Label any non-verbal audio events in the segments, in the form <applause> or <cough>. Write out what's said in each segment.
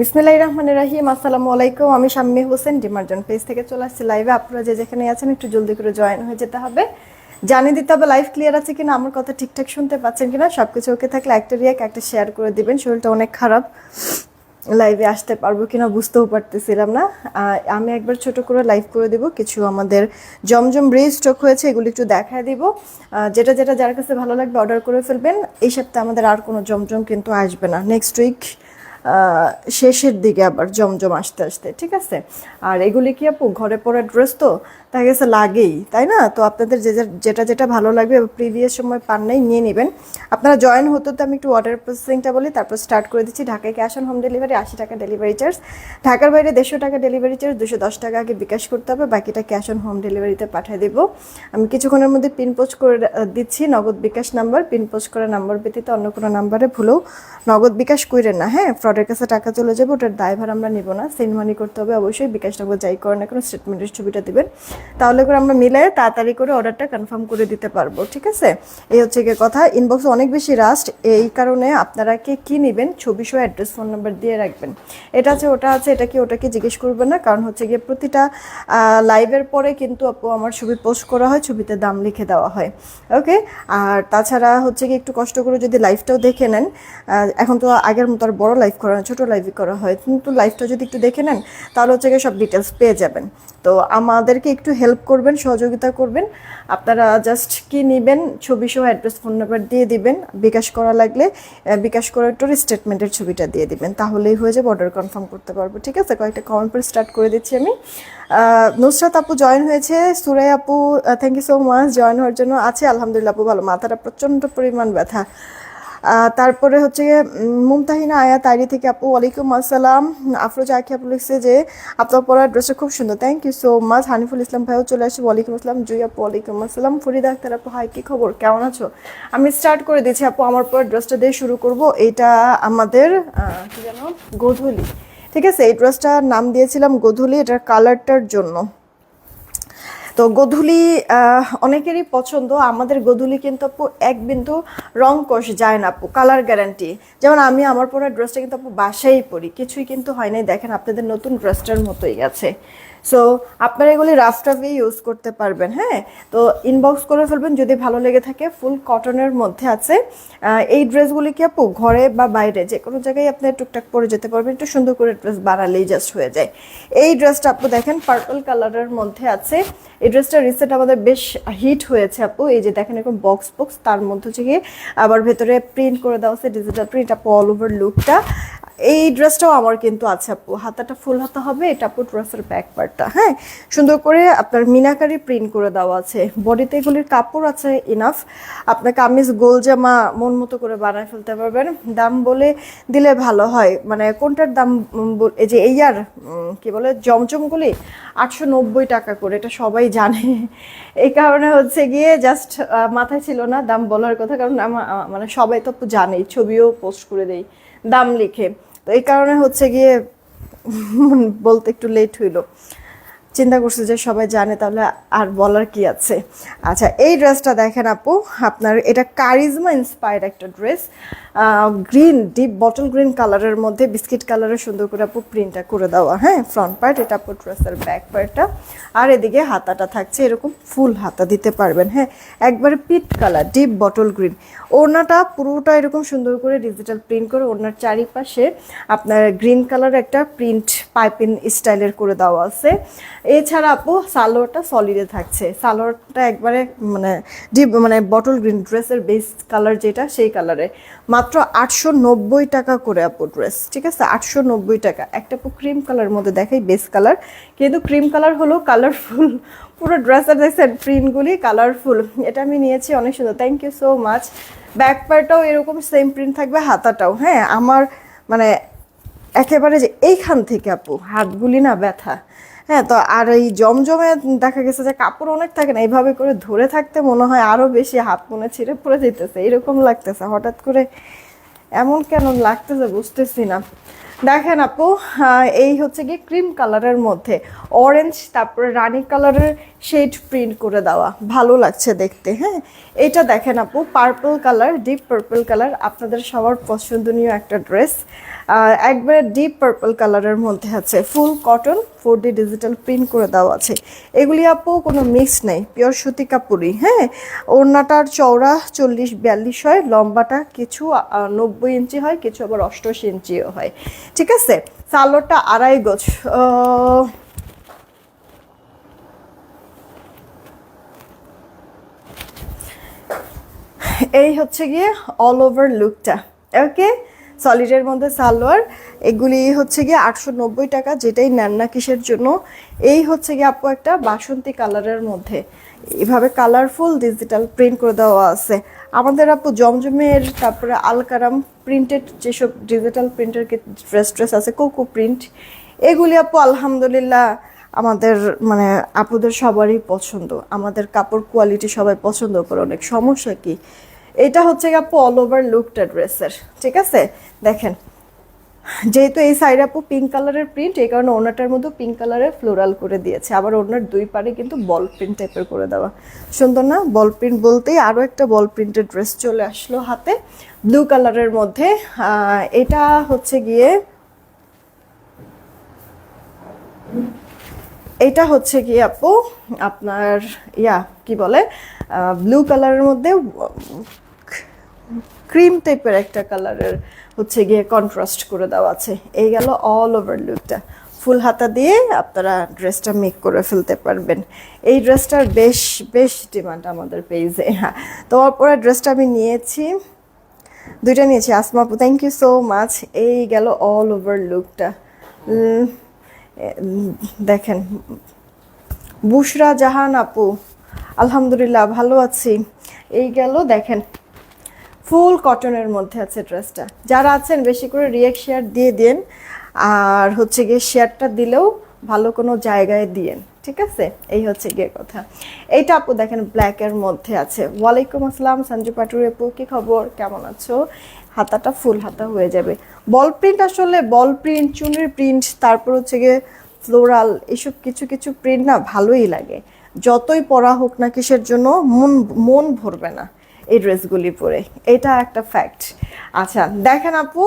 বিসমিল্লাহ রহমান রাহিম, আসসালামু আলাইকুম। আমি শাম্মী হোসেন, ডিমার্জন পেজ থেকে চলে আসছি লাইভে। আপনারা যে যেখানে আছেন, একটু জলদি করে জয়েন হয়ে যেতে হবে। জানিয়ে দিতে হবে, লাইভ ক্লিয়ার আছে কিনা? আমার কথা ঠিকঠাক শুনতে পাচ্ছেন কিনা? সব কিছু ওকে থাকলে একটা রিয়াক একটা শেয়ার করে দিবেন। শরীরটা অনেক খারাপ। লাইভে আসতে পারব কিনা বুঝতেও পারতেছিলাম না। আমি একবার ছোট করে লাইভ করে দিব। কিছু আমাদের জমজম ব্রিজ স্টক হয়েছে, এগুলো একটু দেখায় দিব। যেটা যেটা যার কাছে ভালো লাগবে অর্ডার করে ফেলবেন। এই সপ্তাহে আমাদের আর কোনো জমজম কিন্তু আসবে না। নেক্সট উইক শেষের দিকে আবার জমজম আসতে আসতে, ঠিক আছে? আর এগুলি কি আপু, ঘরে পরে ড্রেস তো? তাই গেছে লাগেই, তাই না? তো আপনাদের যে যেটা যেটা ভালো লাগবে প্রিভিয়াস সময় পান নাই, নিয়ে নেবেন। আপনারা জয়েন হতো তো আমি একটু অর্ডার প্রসেসিংটা বলি, তারপর স্টার্ট করে দিচ্ছি। ঢাকায় ক্যাশ অন হোম ডেলিভারি আশি টাকা ডেলিভারি চার্জ ঢাকার বাইরে দেড়শো টাকা ডেলিভারি চার্জ দুশো দশ টাকা আগে বিকাশ করতে হবে, বাকিটা ক্যাশ অন হোম ডেলিভারিতে পাঠিয়ে দেবো। আমি কিছুক্ষণের মধ্যে পিন পোস্ট করে দিচ্ছি, Nagad bKash number pin post করে নাম্বার ব্যতীত অন্য কোনো নাম্বারে ভুলেও নগদ বিকাশ করেন না হ্যাঁ? ফ্রডের কাছে টাকা চলে যাবে, ওটার দায়ভার আমরা নিব না। সেন্ড মানি করতে হবে, অবশ্যই বিকাশ নগদ যাই করেন না স্টেটমেন্টের ছবিটা দিবেন। তাহলে করে আমরা মিলে তাড়াতাড়ি করে অর্ডারটা কনফার্ম করে দিতে পারব, ঠিক আছে? এই হচ্ছে গিয়ে কথা। ইনবক্সে অনেক বেশি রাস্ট এই কারণে আপনারা কে কী নেবেন ছবি সহ অ্যাড্রেস ফোন নাম্বার দিয়ে রাখবেন। এটা আছে, ওটা আছে, এটা কি, ওটা কি জিজ্ঞেস করবেন না, কারণ হচ্ছে গিয়ে প্রতিটা লাইভের পরে কিন্তু আপু আমার ছবি পোস্ট করা হয়, ছবিতে দাম লিখে দেওয়া হয়। ওকে? আর তাছাড়া হচ্ছে কি একটু কষ্ট করে যদি লাইভটাও দেখে নেন এখন তো আগের মতো আর বড় লাইভ করা হয়, ছোটো লাইভই করা হয়। কিন্তু লাইভটা যদি একটু দেখে নেন, তাহলে হচ্ছে গিয়ে সব ডিটেলস পেয়ে যাবেন। তো আমাদেরকে একটু হেল্প করবেন, সহযোগিতা করবেন। আপনারা জাস্ট কি নেবেন, ছবি সহ অ্যাড্রেস ফোন নাম্বার দিয়ে দিবেন। বিকাশ করা লাগলে বিকাশ করে একটু স্টেটমেন্টের ছবিটা দিয়ে দিবেন। তাহলেই হয়ে যাবে অর্ডার কনফার্ম করতে পারব। ঠিক আছে? কয়েকটা কমেন্ট স্টার্ট করে দিচ্ছি আমি। নুসরাত আপু জয়েন হয়েছে। সুরাই আপু thank you so much join হওয়ার জন্য আছে। আলহামদুলিল্লাহ আপু ভালো। মাথাটা প্রচণ্ড পরিমাণ ব্যথা। তারপরে হচ্ছে মুমতাহিনা আয়া তাইরি থেকে আপু, ওয়ালাইকুম আসসালাম। আফরোজ আখি আপু লিখছে যে, আপনার পরার ড্রেসটা খুব সুন্দর। Thank you so much Haniful Islam ভাইও চলে আসে ওয়ালাইকুম আসসালাম। জুই আপু, ওয়ালাইকুম আসসালাম। ফরিদা আক্তার আপু হাই কি খবর? কেমন আছো? আমি স্টার্ট করে দিয়েছি আপু, আমার পর ড্রেসটা দিয়ে শুরু করব। এটা আমাদের কি যেন, গোধূলি। ঠিক আছে, এই ড্রেসটার নাম দিয়েছিলাম গোধূলি। এটার কালারটার জন্য। তো গধুলি অনেকেরই পছন্দ, আমাদের গধুলি কিন্তু আপু এক বিন্দু রং কষ যায় না আপু কালার গ্যারান্টি যেমন আমি আমার পরা ড্রেসটা কিন্তু আপু বাসায় পরি, কিছুই কিন্তু হয় নাই। দেখেন আপনাদের নতুন ড্রেসটার মতোই গেছে সো আপনারা এগুলি রাফ টাফে ইউজ করতে পারবেন হ্যাঁ? তো ইনবক্স করে ফেলবেন, যদি ভালো লেগে থাকে ফুল কটনের মধ্যে আছে। এই ড্রেসগুলি কি আপু, ঘরে বা বাইরে যে কোনো জায়গায় আপনি টুকটাক পরে যেতে পারবেন, একটু সুন্দর করে ড্রেস বানালেই জাস্ট হয়ে যায়। এই ড্রেসটা আপু দেখেন পার্পল কালারের মধ্যে আছে। এই ড্রেসটা রিসেন্ট আমাদের বেশ হিট হয়েছে আপু। এই যে দেখেন, এরকম বক্স বক্স তার মধ্যে থেকে আবার ভেতরে প্রিন্ট করে দেওয়া আছে ডিজিটাল প্রিন্ট আপু অল ওভার লুকটা এই ড্রেসটাও আমার কিন্তু আছে, আপু। হাতাটা ফুল হাতা হবে, এটা আপু ড্রেসের ব্যাক পার্টটা হ্যাঁ? সুন্দর করে আপনার মিনাকারি প্রিন্ট করে দেওয়া আছে। বডিতে এগুলির কাপড় আছে ইনাফ আপনার কামিজ গোল জামা মন মতো করে বানায় ফেলতে পারবেন। দাম বলে দিলে ভালো হয়। মানে কোনটার দাম এই যে এই আর কি বলে, জমজমগুলি? আটশো নব্বই টাকা করে, এটা সবাই জানে। এই কারণে হচ্ছে গিয়ে জাস্ট মাথায় ছিল না দাম বলার কথা, কারণ আমার মানে সবাই তো জানেই, ছবিও পোস্ট করে দেই। দাম লিখে। তো এই কারণে হচ্ছে গিয়ে <laughs> বলতে একটু লেট হইল। চিন্তা করছি যে সবাই জানে তাহলে আর বলার কি আছে। আচ্ছা এই ড্রেসটা দেখেন আপু, আপনার এটা কারিজমা ইন্সপায়ার্ড একটা dress. Green deep bottle green কালারের মধ্যে বিস্কিট কালারের সুন্দর করে আপু প্রিন্টটা করে দেওয়া। হ্যাঁ ফ্রন্ট পার্ট এটা আপু ড্রেসের ব্যাক পার্টটা আর এদিকে হাতাটা থাকছে এরকম ফুল হাতা দিতে পারবেন। হ্যাঁ একবারে পিট কালার ডিপ বটল গ্রিন ওড়নাটা পুরোটা এরকম সুন্দর করে ডিজিটাল প্রিন্ট করে ওড়নার চারিপাশে আপনার গ্রিন কালার একটা প্রিন্ট পাইপিং স্টাইলের করে দেওয়া আছে। এছাড়া আপু সালোয়ারটা সলিডে থাকছে। সালোয়ারটা একবারে মানে ডিপ মানে বটল গ্রিন ড্রেসের বেস কালার যেটা সেই কালারে মাত্র আটশো নব্বই টাকা করে আপু ড্রেস ঠিক আছে? আটশো নব্বই টাকা। একটা আপু ক্রিম কালার মধ্যে দেখাই বেস কালার কিন্তু ক্রিম কালার হলো কালারফুল পুরো ড্রেসের দেখছেন প্রিন্টগুলি কালারফুল এটা আমি নিয়েছি, অনেক সুন্দর। Thank you so much back পার্টটাও এরকম সেম প্রিন্ট থাকবে, হাতাটাও হ্যাঁ? আমার মানে একেবারে যে এইখান থেকে আপু, হাতগুলি না ব্যথা। হ্যাঁ তো আর এই জমজমে দেখা গেছে যে কাপড় অনেক থাকে না, এইভাবে করে ধরে থাকতে মনে হয় আরও বেশি হাত মনে ছিঁড়ে পড়ে যেতেছে। এরকম লাগতেছে, হঠাৎ করে এমন কেন লাগতেছে বুঝতেছি না। দেখেন আপু এই হচ্ছে গিয়ে ক্রিম কালারের মধ্যে। অরেঞ্জ তারপরে রানি কালারের শেড প্রিন্ট করে দেওয়া। ভালো লাগছে দেখতে হ্যাঁ? এটা দেখেন আপু purple colour deep purple colour আপনাদের সবার পছন্দনীয় একটা ড্রেস একবারে ডিপ পার্পল কালারের মধ্যে আছে। Full cotton four D digital print করে দেওয়া আছে। এগুলি আপু, কোনো মিক্স নেই। পিওর সুতি কাপড়ই হ্যাঁ? ওড়নাটার চওড়া চল্লিশ, বিয়াল্লিশ হয়, লম্বাটা কিছু নব্বই ইঞ্চি হয়, কিছু আবার অষ্টআশি ইঞ্চিও হয়। ঠিক আছে? সালোয়ারটা আড়াই গোছ এই হচ্ছে গিয়ে অল ওভার লুকটা ওকে সলিডের মধ্যে সালোয়ার এগুলি হচ্ছে গিয়ে আটশো নব্বই টাকা যেটাই নেন না কিসের জন্য। এই হচ্ছে গিয়ে আপু একটা বাসন্তী কালারের মধ্যে। এভাবে কালারফুল ডিজিটাল প্রিন্ট করে দেওয়া আছে। আমাদের আপু জমজমের, তারপরে আলকারাম প্রিন্টেড যেসব ডিজিটাল প্রিন্টের ড্রেস ড্রেস আছে কোকো প্রিন্ট এগুলি আপু আলহামদুলিল্লাহ আমাদের মানে আপুদের সবারই পছন্দ। আমাদের কাপড় কোয়ালিটি সবাই পছন্দ করে। অনেক সমস্যা কি? এটা হচ্ছে আপু অল ওভার লুকটা ড্রেসের ঠিক আছে? দেখেন যেহেতু এই সাইড আপু পিঙ্ক কালারের প্রিন্ট এই কারণে ওনাটার মধ্যে পিঙ্ক কালারের ফ্লোরাল করে দিয়েছে। আবার ওনার দুই পারে কিন্তু বল প্রিন্ট টাইপের করে দেওয়া। সুন্দর না? বল প্রিন্ট বলতেই আরও একটা বল প্রিন্টের ড্রেস চলে আসলো হাতে। ব্লু কালারের মধ্যে এটা হচ্ছে গিয়ে, এটা হচ্ছে কি আপু আপনার, ইয়া, কি বলে? ব্লু কালারের মধ্যে ক্রিম টাইপের একটা কালারের হচ্ছে গিয়ে কন্ট্রাস্ট করে দেওয়া আছে। এই গেল অল ওভার লুকটা ফুল হাতা দিয়ে আপনারা ড্রেসটা মেক করে ফেলতে পারবেন। এই ড্রেসটার বেশ বেশ ডিমান্ড আমাদের পেজে হ্যাঁ তোমার পরে ড্রেসটা আমি নিয়েছি। দুইটা নিয়েছি, আসমা আপু থ্যাংক ইউ সো মাচ এই গেল অল ওভার লুকটা দেখেন, বুশরা জাহান আপু, আলহামদুলিল্লাহ ভালো আছি। এই গেল, দেখেন ফুল কটনের মধ্যে আছে ড্রেসটা। যারা আছেন, বেশি করে রিয়েক্ট শেয়ার দিয়ে দিন। আর হচ্ছে গিয়ে শেয়ারটা দিলেও ভালো কোনো জায়গায় দিয়েন। ঠিক আছে? এই হচ্ছে গিয়ে কথা। এইটা আপু দেখেন ব্ল্যাকের মধ্যে আছে। ওয়ালাইকুম আসসালাম, সঞ্জু পাটুরি আপু, কি খবর? কেমন আছো? হাতাটা ফুল হাতা হয়ে যাবে। বল প্রিন্ট আসলে বল প্রিন্ট চুনের প্রিন্ট তারপর হচ্ছে গিয়ে ফ্লোরাল এসব কিছু কিছু প্রিন্ট না ভালোই লাগে। যতই পরা হোক না কিসের জন্য, মন মন ভরবে না। এই ড্রেসগুলি পরে। এটা একটা ফ্যাক্ট আচ্ছা দেখেন আপু,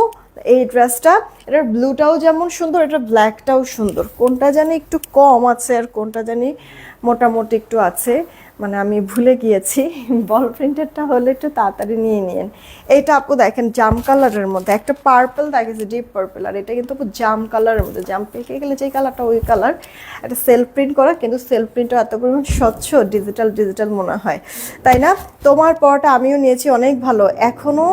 এই ড্রেসটা, এটার ব্লুটাও যেমন সুন্দর এটা ব্ল্যাকটাও সুন্দর। কোনটা জানি একটু কম আছে আর কোনটা জানি মোটামুটি একটু আছে। মানে আমি ভুলে গিয়েছি বল প্রিন্টেডটা হলে একটু তাড়াতাড়ি নিয়ে নিন এইটা আপু দেখেন জাম কালারের মধ্যে, একটা পার্পল দেখেছে ডিপ পার্পল আর এটা কিন্তু জাম কালারের মধ্যে, জাম পেকে গেলে যে কালারটা ওই কালার একটা সেলফ প্রিন্ট করা, কিন্তু সেলফ প্রিন্টটা এত পরিমাণ স্বচ্ছ ডিজিটাল ডিজিটাল মনে হয়। তাই না? তোমার পরটা আমিও নিয়েছি, অনেক ভালো। এখনও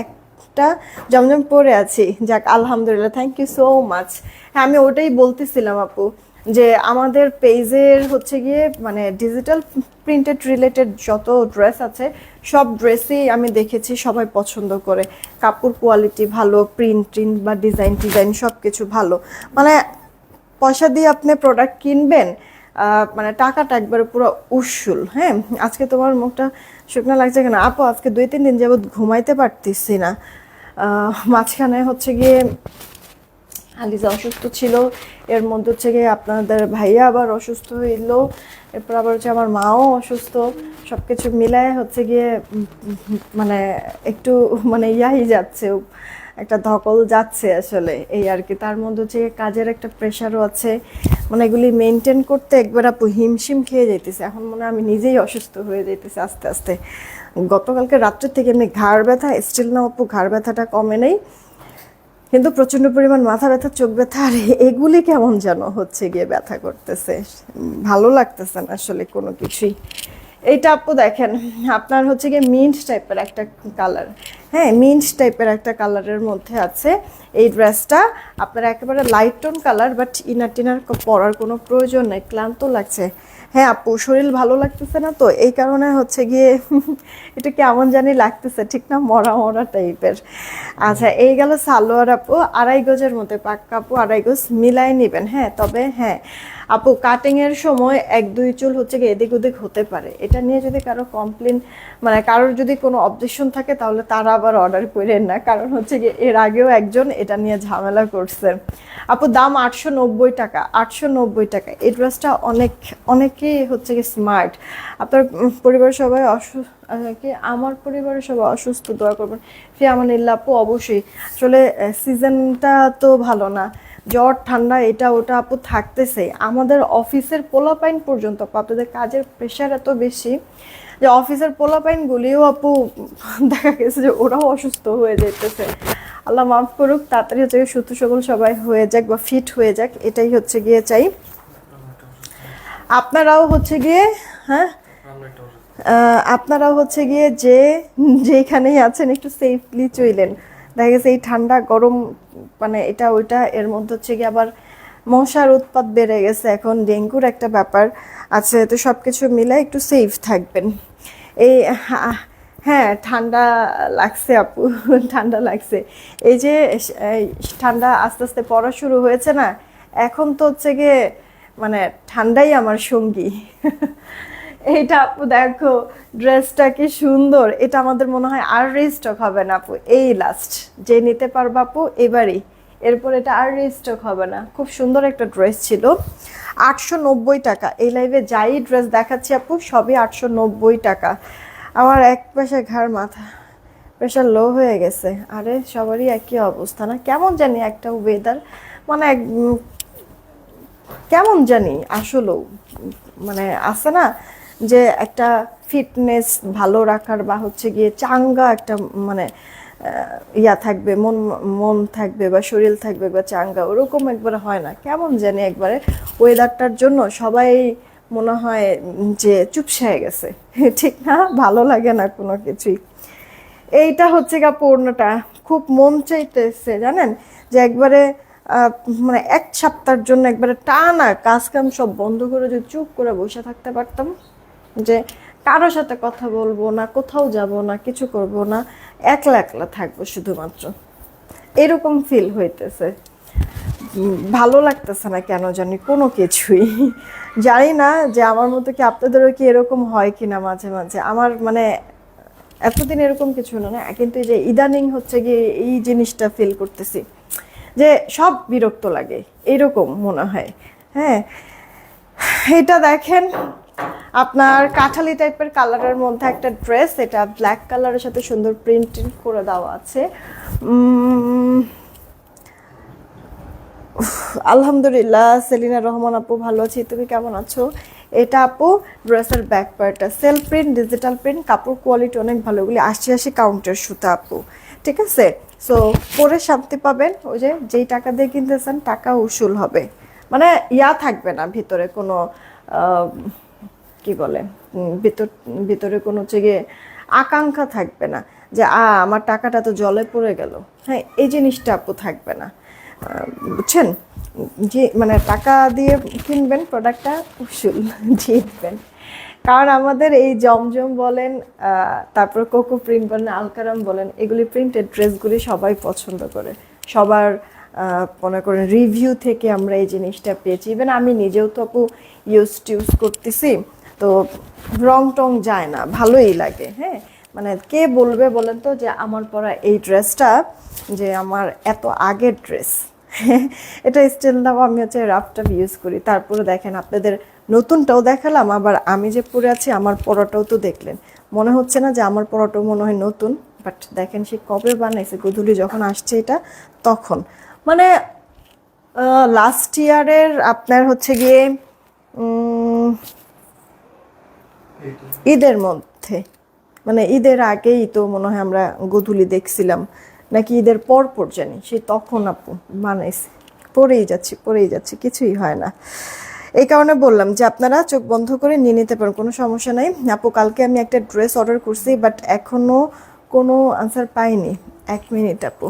একটা জমজম পরে আছি। যাক, আলহামদুলিল্লাহ থ্যাংক ইউ সো মাচ হ্যাঁ আমি ওটাই বলতেছিলাম আপু। যে আমাদের পেজের হচ্ছে গিয়ে মানে ডিজিটাল প্রিন্টেড রিলেটেড যত ড্রেস আছে, সব ড্রেসই আমি দেখেছি সবাই পছন্দ করে। কাপড় কোয়ালিটি ভালো প্রিন্ট প্রিন্ট বা ডিজাইন ডিজাইন সব কিছু ভালো। মানে পয়সা দিয়ে আপনি প্রোডাক্ট কিনবেন মানে টাকাটা একবারে পুরো উসুল হ্যাঁ? আজকে তোমার মুখটা শুকনো লাগছে কেন? আপু, আজকে দুই, তিন দিন যাবত ঘুমাইতে পারতেছি না। মাঝখানে হচ্ছে গিয়ে আলিজা অসুস্থ ছিল। এর মধ্যে হচ্ছে গিয়ে আপনাদের ভাইয়া আবার অসুস্থ হইল। এরপর আবার হচ্ছে আমার মাও অসুস্থ। সব কিছু মিলায় হচ্ছে গিয়ে মানে একটু মানে ইয়াই যাচ্ছে, একটা ধকল যাচ্ছে আসলে এই আর কি। তার মধ্যে হচ্ছে কাজের একটা প্রেশারও আছে। মানে এগুলি মেনটেন করতে একবার আপু হিমশিম খেয়ে যাইতেছে। এখন মনে আমি নিজেই অসুস্থ হয়ে যাইতেছে আস্তে আস্তে। গতকালকে রাত্রের থেকে এমনি ঘাড় ব্যথা স্টিল না আপু ঘাড় ব্যথাটা কমে নেই। কিন্তু প্রচণ্ড পরিমাণ মাথা ব্যথা, চোখ ব্যথা, আর এগুলি কেমন যেন হচ্ছে গিয়ে ব্যথা করতেছে। ভালো লাগতেছে না আসলে কোনো কিছুই। এইটা আপু দেখেন, আপনার হচ্ছে গিয়ে মিন্ট টাইপের একটা কালার হ্যাঁ মিন্ট টাইপের একটা কালারের মধ্যে আছে এই ড্রেসটা আপনার একেবারে light tone colour but inner টিনার পরার কোনো প্রয়োজন নেই, ক্লান্ত লাগছে। হ্যাঁ আপু শরীর ভালো লাগতেছে না তো এই কারণে হচ্ছে গিয়ে <laughs> এটা কেমন জানি লাগতেছে ঠিক না? মরা মরা টাইপের আচ্ছা এই গেল সালোয়ার আপু আড়াই গজের মধ্যে পাক্কা আপু আড়াই গজ মিলাই নেবেন হ্যাঁ? তবে হ্যাঁ আপু কাটিং এর সময় এক, দুই চুল হচ্ছে গিয়ে এদিক ওদিক হতে পারে। এটা নিয়ে যদি কারও কমপ্লেন মানে কারোর যদি কোনো অবজেকশন থাকে, তাহলে তারা আবার অর্ডার করেন না। কারণ হচ্ছে গিয়ে এর আগেও একজন এটা নিয়ে ঝামেলা করছে। আপু, দাম আটশো নব্বই টাকা, আটশো নব্বই টাকা। এই ড্রেসটা অনেক, অনেকেই হচ্ছে কি স্মার্ট আপনার পরিবারের সবাই অসুস্থ কি আমার পরিবারের সবাই অসুস্থ, দোয়া করবেন। ফি আমানিল্লা আপু, অবশ্যই। আসলে সিজনটা তো ভালো না। জ্বর, ঠান্ডা, এটা, ওটা আপু থাকতেছে। আমাদের অফিসের পোলাপাইন পর্যন্ত আপু আপনাদের কাজের প্রেশার এত বেশি যে অফিসের পোলাপাইনগুলিও আপু দেখা গেছে যে ওরাও অসুস্থ হয়ে যেতেছে আল্লাহ মাফ করুক, তাড়াতাড়ি হচ্ছে সুস্থ সবল সবাই হয়ে যাক বা ফিট হয়ে যাক, এটাই হচ্ছে গিয়ে চাই। আপনারাও হচ্ছে গিয়ে হ্যাঁ? আপনারাও হচ্ছে গিয়ে যে, যেখানেই আছেন একটু সেফলি চইলেন। দেখা গেছে এই ঠান্ডা, গরম মানে এটা ওইটা, এর মধ্যে হচ্ছে গিয়ে আবার মশার উৎপাত বেড়ে গেছে। এখন ডেঙ্গুর একটা ব্যাপার আছে, তো সব কিছু মিলে একটু সেফ থাকবেন। এই হ্যাঁ ঠান্ডা লাগছে আপু, <laughs> ঠান্ডা লাগছে। এই যে ঠান্ডা আস্তে আস্তে পড়া শুরু হয়েছে না, এখন তো হচ্ছে গিয়ে মানে ঠান্ডাই আমার সঙ্গী। <laughs> এইটা আপু দেখো, ড্রেসটা কি সুন্দর। এটা আমাদের মনে হয় আর রিস্টক হবে না আপু, এই লাস্ট যে নিতে পারব আপু, এবারই। এরপর এটা আর রিস্টক হবে না। খুব সুন্দর একটা ড্রেস ছিল। আটশো নব্বই টাকা। এই লাইভে যাই ড্রেস দেখাচ্ছি আপু, সবই আটশো নব্বই টাকা। আমার এক পাশে ঘাড় মাথা প্রেশার লো হয়ে গেছে। আরে, সবারই একই অবস্থা না? কেমন জানি একটা ওয়েদার মানে এক কেমন জানি আসলেও মানে আছে না যে একটা ফিটনেস ভালো রাখার বা হচ্ছে গিয়ে চাঙ্গা একটা মানে ইয়া থাকবে, মন মন থাকবে বা শরীর থাকবে বা চাঙ্গা, ওরকম একবারে হয় না। কেমন জানি একবারে ওয়েদারটার জন্য সবাই মনে হয় যে চুপসে গেছে। <laughs> ঠিক না? ভালো লাগে না কোনো কিছুই। এইটা হচ্ছে গা পূর্ণটা। খুব মন চাইতেছে, জানেন? যে একবারে মানে এক সপ্তাহের জন্য একবারে টানা কাজ কাম সব বন্ধ করে যদি চুপ করে বসে থাকতে পারতাম, যে কারোর সাথে কথা বলব না, কোথাও যাব না, কিছু করব না একলা একলা থাকব শুধুমাত্র। এরকম ফিল হইতেছে। ভালো লাগতেছে না কেন জানি কোনো কিছুই। জানি না যে আমার মতো কি আপনাদেরও কি এরকম হয় কি না মাঝে মাঝে। আমার মানে এতদিন এরকম কিছু না না। কিন্তু যে ইদানিং হচ্ছে গিয়ে এই জিনিসটা ফিল করতেছি যে সব বিরক্ত লাগে। এরকম মনে হয়। হ্যাঁ এটা দেখেন আপনার কাঠালি টাইপের কালারের মধ্যে একটা ড্রেস এটা ব্ল্যাক কালারের সাথে সুন্দর প্রিন্টিং করে দেওয়া আছে। আলহামদুলিল্লাহ, সেলিনা রহমান আপু ভালো আছি। তুমি কেমন আছো? এটা আপু ড্রেসের ব্যাক পার্টটা সেলফ প্রিন্ট ডিজিটাল প্রিন্ট কাপড় কোয়ালিটি অনেক ভালো। ওগুলি আশি আশি কাউন্টার সুতা আপু। ঠিক আছে? সো পরে শান্তি পাবেন। ওই যে, যেই টাকা দিয়ে কিনতেছেন, টাকা উসুল হবে। মানে ইয়া থাকবে না ভিতরে কোনো কি বলে ভিতর, ভিতরে কোনো হচ্ছে গিয়ে আকাঙ্ক্ষা থাকবে না যে, আ, আমার টাকাটা তো জলে পড়ে গেল। হ্যাঁ এই জিনিসটা আপু থাকবে না। বুঝছেন? যে মানে টাকা দিয়ে কিনবেন প্রোডাক্টটা উসুল জিতবেন। কারণ আমাদের এই জমজম বলেন তারপর কোকো প্রিন্ট বলেন, আলকারাম বলেন, এগুলি প্রিন্টেড ড্রেসগুলি সবাই পছন্দ করে। সবার মনে করেন রিভিউ থেকে আমরা এই জিনিসটা পেয়েছি। ইভেন আমি নিজেও তো আপু ইউজ টিউজ করতেছি। তো রং টং যায় না, ভালোই লাগে হ্যাঁ? মানে কে বলবে বলেন তো যে আমার পরা এই ড্রেসটা যে আমার এত আগের ড্রেস এটা স্টিল নাও আমি হচ্ছে রাফটাপ ইউজ করি। তারপরে দেখেন আপনাদের নতুনটাও দেখালাম, আবার আমি যে পরে আছি আমার পরাটাও তো দেখলেন। মনে হচ্ছে না যে আমার পরাটাও মনে হয় নতুন বাট দেখেন সে কবে বানাইছে, গধূলি যখন আসছে এটা, তখন। মানে লাস্ট ইয়ারের আপনার হচ্ছে গিয়ে ঈদের মধ্যে। মানে ঈদের আগেই তো মনে হয় আমরা গধূলি দেখছিলাম। নাকি ঈদের পর পর জানি, সে তখন আপু বানাইছে। পরেই যাচ্ছি পরেই যাচ্ছি, কিছুই হয় না। এই কারণে বললাম যে আপনারা চোখ বন্ধ করে নিয়ে নিতে পারেন, কোনো সমস্যা নাই। আপু, কালকে আমি একটা ড্রেস অর্ডার করছি, বাট এখনও কোনো আনসার পাইনি। এক মিনিট আপু।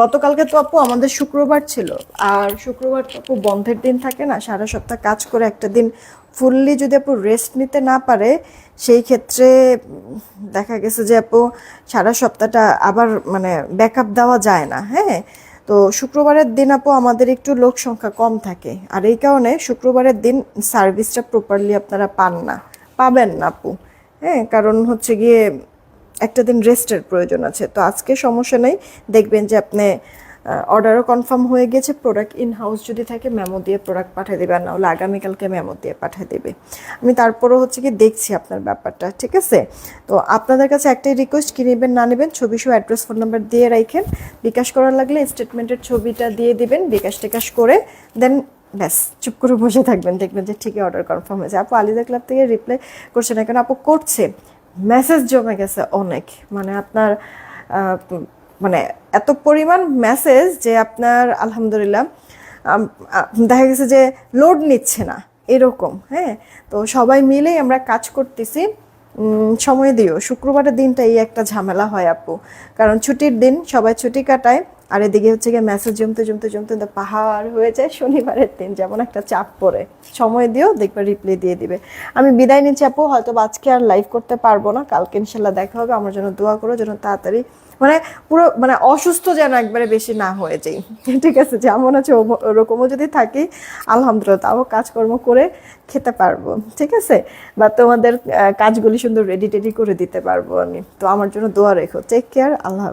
গতকালকে তো আপু আমাদের শুক্রবার ছিল। আর শুক্রবার তো আপু বন্ধের দিন থাকে না, সারা সপ্তাহ কাজ করে একটা দিন ফুললি যদি আপু রেস্ট নিতে না পারে, সেই ক্ষেত্রে দেখা গেছে যে আপু সারা সপ্তাহটা আবার মানে ব্যাকআপ দেওয়া যায় না হ্যাঁ? তো শুক্রবারের দিন আপু আমাদের একটু লোক সংখ্যা কম থাকে। আর এই কারণে শুক্রবারের দিন সার্ভিসটা প্রপারলি আপনারা পান না, পাবেন না আপু হ্যাঁ? কারণ হচ্ছে গিয়ে একটা দিন রেস্টের প্রয়োজন আছে। তো আজকে সমস্যা নেই, দেখবেন যে আপনি অর্ডারও কনফার্ম হয়ে গেছে প্রোডাক্ট ইন হাউস যদি থাকে মেমো দিয়ে প্রোডাক্ট পাঠিয়ে দেবে, আর না হলে আগামীকালকে মেমো দিয়ে পাঠিয়ে দেবে। আমি তারপরও হচ্ছে কি দেখছি আপনার ব্যাপারটা, ঠিক আছে? তো আপনাদের কাছে একটাই রিকোয়েস্ট কি নেবেন, না নেবেন, ছবি সহ অ্যাড্রেস ফোন নাম্বার দিয়ে রাখেন বিকাশ করার লাগলে স্টেটমেন্টের ছবিটা দিয়ে দিবেন, বিকাশ টিকাশ করে দেন ব্যাস, চুপ করে বসে থাকবেন, দেখবেন যে ঠিকই অর্ডার কনফার্ম হয়েছে। আপু, আলিদা ক্লাব থেকে রিপ্লাই করছে না কেন? আপু, করছে। মেসেজ জমে গেছে অনেক। মানে আপনার মানে এত পরিমাণ মেসেজ যে আপনার, আলহামদুলিল্লাহ দেখা গেছে যে লোড নিচ্ছে না, এরকম হ্যাঁ? তো সবাই মিলেই আমরা কাজ করতেছি। সময় দিও, শুক্রবারের দিনটা এই একটা ঝামেলা হয় আপু। কারণ ছুটির দিন সবাই ছুটি কাটায়, আর এদিকে হচ্ছে গিয়ে মেসেজ জমতে জমতে জমতে পাহাড় হয়ে যায় শনিবারের দিন, যেমন একটা চাপ পড়ে। সময় দিও, দেখবে রিপ্লাই দিয়ে দিবে। আমি বিদায় নিচ্ছি আপু, হয়তো আজকে আর লাইভ করতে পারব না, কালকে ইনশাল্লাহ দেখা হবে, আমার জন্য দোয়া করো, যেন তাড়াতাড়ি মানে পুরো মানে অসুস্থ যেন একবারে বেশি না হয়ে যাই। ঠিক আছে, যেমন আছে ওরকমও যদি থাকি, আলহামদুলিল্লাহ তাও কাজকর্ম করে খেতে পারব। ঠিক আছে? বা তোমাদের কাজগুলি সুন্দর রেডি টেডি করে দিতে পারব আমি। তো আমার জন্য দোয়া রেখো। টেক কেয়ার আল্লাহ।